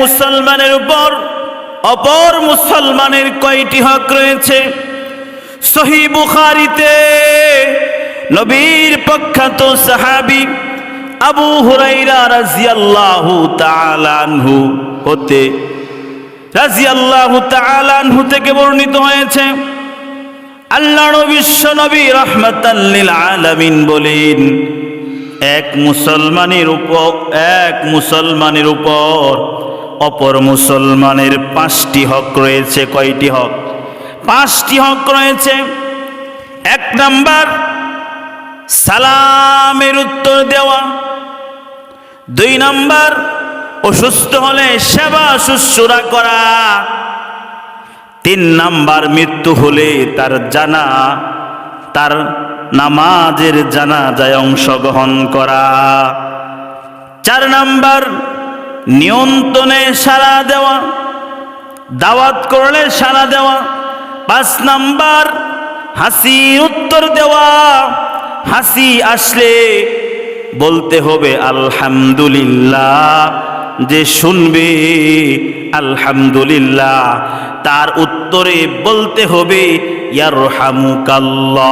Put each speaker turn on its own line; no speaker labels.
মুসলমানের উপর অপর মুসলমানের কয়টি হক রয়েছে? সহি বুখারিতে নবীর প্রখ্যাত সাহাবী আবু হুরাইরা রাজিয়াল্লাহু তাআলা আনহু হতে রাজিয়াল্লাহু তাআলা আনহু থেকে বর্ণিত হয়েছে, আল্লাহ বিশ্ব নবী রহমতাল্লিল আলামিন বলেন, এক মুসলমানের উপর, এক মুসলমানের উপর অপর মুসলমানের পাঁচটি হক রয়েছে, কয়টি হক? পাঁচটি হক রয়েছে। এক নাম্বার, সালামের উত্তর দেওয়া। দুই নাম্বার, অসুস্থ হলে সেবা শুশ্রূষা করা। তিন নাম্বার, মৃত্যু হলে তার জানা, তার নামাজের জানাজায় অংশগ্রহণ করা। চার নাম্বার নিয়ন্ত্রণে সারা দেওয়া, দাওয়াত করলে সারা দেওয়া, পাঁচ নাম্বার হাসি উত্তর দেওয়া, হাসি আসলে বলতে হবে আলহামদুলিল্লাহ, যে শুনবে আলহামদুলিল্লাহ, তার উত্তরে বলতে হবে ইয়ার হামুকাল্লাহ